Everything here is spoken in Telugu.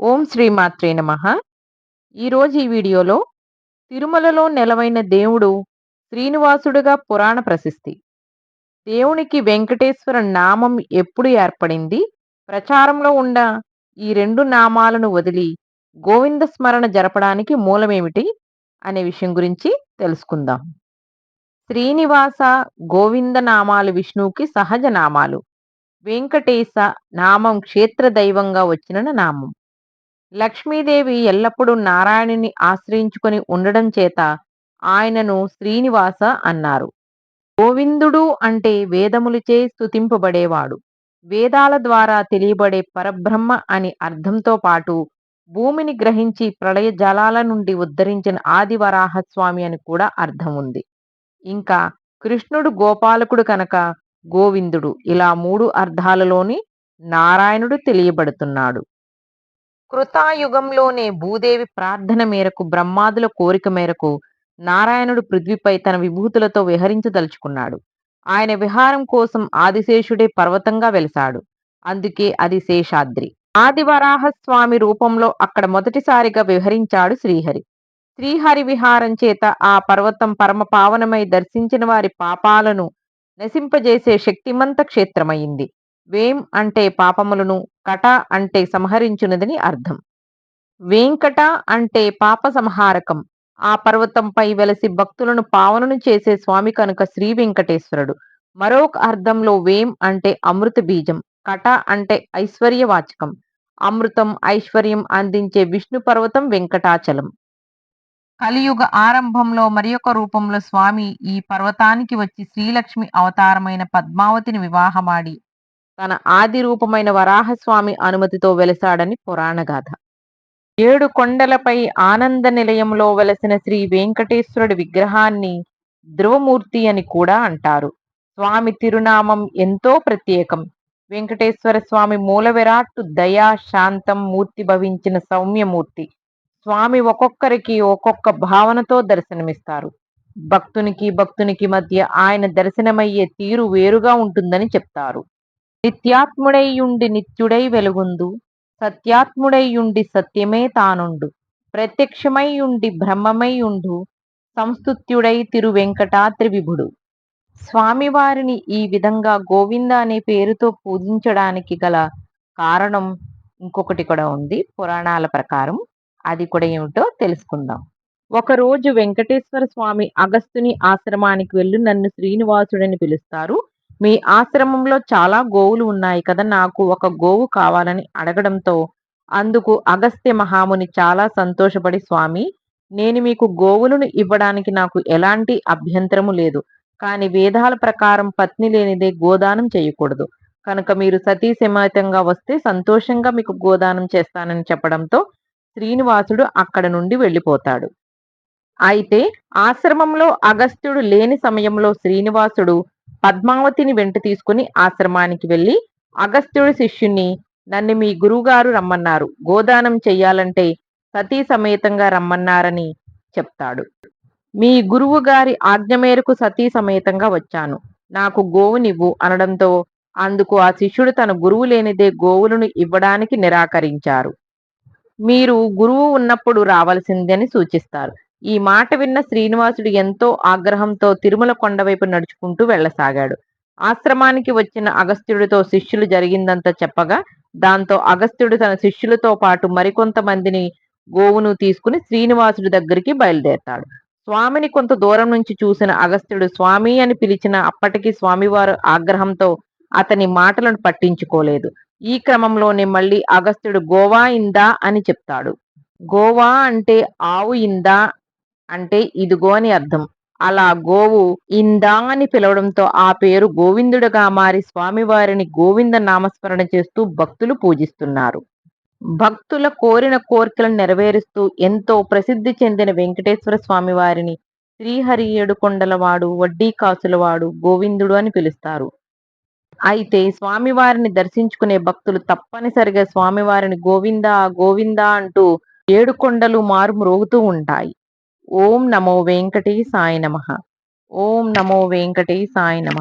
ఓం శ్రీమాత్రే నమ. ఈరోజు ఈ వీడియోలో తిరుమలలో నెలవైన దేవుడు శ్రీనివాసుడుగా పురాణ ప్రశస్తి. దేవునికి వెంకటేశ్వర నామం ఎప్పుడు ఏర్పడింది? ప్రచారంలో ఉన్న ఈ రెండు నామాలను వదిలి గోవింద స్మరణ జరపడానికి మూలమేమిటి అనే విషయం గురించి తెలుసుకుందాం. శ్రీనివాస గోవింద నామాలు విష్ణువుకి సహజ నామాలు. వెంకటేశ నామం క్షేత్ర దైవంగా వచ్చిన నామం. లక్ష్మీదేవి ఎల్లప్పుడూ నారాయణుని ఆశ్రయించుకొని ఉండడం చేత ఆయనను శ్రీనివాస అన్నారు. గోవిందుడు అంటే వేదములచే స్తుతింపబడేవాడు. వేదాల ద్వారా తెలియబడే పరబ్రహ్మ అని అర్థంతో పాటు భూమిని గ్రహించి ప్రళయ జలాల నుండి ఉద్ధరించిన ఆదివరాహస్వామి అని కూడా అర్థం ఉంది. ఇంకా కృష్ణుడు గోపాలకుడు కనుక గోవిందుడు ఇలా మూడు అర్థాలలోని నారాయణుడు తెలియబడుతున్నాడు. కృతాయుగంలోనే భూదేవి ప్రార్థన మేరకు బ్రహ్మాదుల కోరిక మేరకు నారాయణుడు పృథ్వీపై తన విభూతులతో విహరించదలుచుకున్నాడు. ఆయన విహారం కోసం ఆదిశేషుడే పర్వతంగా వెలిశాడు. అందుకే అది శేషాద్రి. ఆదివరాహ స్వామి రూపంలో అక్కడ మొదటిసారిగా విహరించాడు శ్రీహరి. శ్రీహరి విహారం చేత ఆ పర్వతం పరమ పావనమై దర్శించిన వారి పాపాలను నశింపజేసే శక్తిమంత క్షేత్రమైంది వేం అంటే పాపములను కట అంటే సంహరించున్నదని అర్థం. వేంకట అంటే పాప సంహారకం. ఆ పర్వతంపై వెలసి భక్తులను పావనను చేసే స్వామి కనుక శ్రీ వెంకటేశ్వరుడు. మరొక అర్థంలో వేం అంటే అమృత బీజం కట అంటే ఐశ్వర్యవాచకం అమృతం ఐశ్వర్యం అందించే విష్ణు పర్వతం వెంకటాచలం. కలియుగ ఆరంభంలో మరి రూపంలో స్వామి ఈ పర్వతానికి వచ్చి శ్రీలక్ష్మి అవతారమైన పద్మావతిని వివాహమాడి తన ఆది రూపమైన వరాహస్వామి అనుమతితో వెలసాడని పురాణగాథ ఏడు కొండలపై ఆనంద నిలయంలో వెలసిన శ్రీ వెంకటేశ్వరుడి విగ్రహాన్ని ధ్రువమూర్తి అని కూడా అంటారు. స్వామి తిరునామం ఎంతో ప్రత్యేకం. వెంకటేశ్వర స్వామి మూల విరాట్టు దయా శాంతం మూర్తి భవించిన సౌమ్యమూర్తి. స్వామి ఒక్కొక్కరికి ఒక్కొక్క భావనతో దర్శనమిస్తారు. భక్తునికి భక్తునికి మధ్య ఆయన దర్శనమయ్యే తీరు వేరుగా ఉంటుందని చెప్తారు. నిత్యాత్ముడైయుండి నిత్యుడై వెలుగుందు సత్యాత్ముడైయుండి సత్యమే తానుండు ప్రత్యక్షమైయుండి బ్రహ్మమైయుండు సంస్తుత్యుడై తిరువెంకటాద్రి విభుడు స్వామివారిని ఈ విధంగా గోవింద అనే పేరుతో పూజించడానికి గల కారణం ఇంకొకటి కూడా ఉంది పురాణాల ప్రకారం. అది కూడా ఏమిటో తెలుసుకుందాం. ఒకరోజు వెంకటేశ్వర స్వామి అగస్తుని ఆశ్రమానికి వెళ్ళి నన్ను శ్రీనివాసుడని పిలుస్తారు. మీ ఆశ్రమంలో చాలా గోవులు ఉన్నాయి కదా నాకు ఒక గోవు కావాలని అడగడంతో అందుకు అగస్త్య మహాముని చాలా సంతోషపడి స్వామి నేను మీకు గోవులను ఇవ్వడానికి నాకు ఎలాంటి అభ్యంతరము లేదు. కానీ వేదాల ప్రకారం పత్ని లేనిదే గోదానం చేయకూడదు. కనుక మీరు సతీ సమేతంగా వస్తే సంతోషంగా మీకు గోదానం చేస్తానని చెప్పడంతో శ్రీనివాసుడు అక్కడ నుండి వెళ్ళిపోతాడు. అయితే ఆశ్రమంలో అగస్త్యుడు లేని సమయంలో శ్రీనివాసుడు పద్మావతిని వెంట తీసుకుని ఆశ్రమానికి వెళ్ళి అగస్త్యుడి శిష్యుణ్ణి నన్ను మీ గురువుగారు రమ్మన్నారు. గోదానం చెయ్యాలంటే సతీ సమేతంగా రమ్మన్నారని చెప్తాడు. మీ గురువు గారి ఆజ్ఞ మేరకు సతీ సమేతంగా వచ్చాను. నాకు గోవునివ్వు అనడంతో అందుకు ఆ శిష్యుడు తన గురువు లేనిదే గోవులను ఇవ్వడానికి నిరాకరించారు. మీరు గురువు ఉన్నప్పుడు రావలసిందని సూచిస్తారు. ఈ మాట విన్న శ్రీనివాసుడు ఎంతో ఆగ్రహంతో తిరుమల కొండవైపు నడుచుకుంటూ వెళ్ళసాగాడు. ఆశ్రమానికి వచ్చిన అగస్త్యుడితో శిష్యులు జరిగిందంతా చెప్పగా దాంతో అగస్త్యుడు తన శిష్యులతో పాటు మరికొంతమందిని గోవును తీసుకుని శ్రీనివాసుడి దగ్గరికి బయలుదేరతాడు. స్వామిని కొంత దూరం నుంచి చూసిన అగస్త్యుడు స్వామి అని పిలిచిన అప్పటికి స్వామివారు ఆగ్రహంతో అతని మాటలను పట్టించుకోలేదు. ఈ క్రమంలోనే మళ్ళీ అగస్త్యుడు గోవా ఇందా? అని చెప్తాడు. గోవా అంటే ఆవు ఇందా? అంటే ఇదిగో అని అర్థం. అలా గోవు ఇందా అని పిలవడంతో ఆ పేరు గోవిందుడుగా మారి స్వామివారిని గోవింద నామస్మరణ చేస్తూ భక్తులు పూజిస్తున్నారు. భక్తుల కోరిన కోరికలను నెరవేరుస్తూ ఎంతో ప్రసిద్ధి చెందిన వెంకటేశ్వర స్వామివారిని శ్రీహరి ఏడుకొండలవాడు వడ్డీ కాసులవాడు గోవిందుడు అని పిలుస్తారు. అయితే స్వామివారిని దర్శించుకునే భక్తులు తప్పనిసరిగా స్వామివారిని గోవిందా గోవిందా అంటూ ఏడు కొండలు మారు మ్రోగుతూ ఉంటాయి. ఓం నమో వెంకటేశాయ నమ. ఓం నమో వెంకటేశాయ నమ.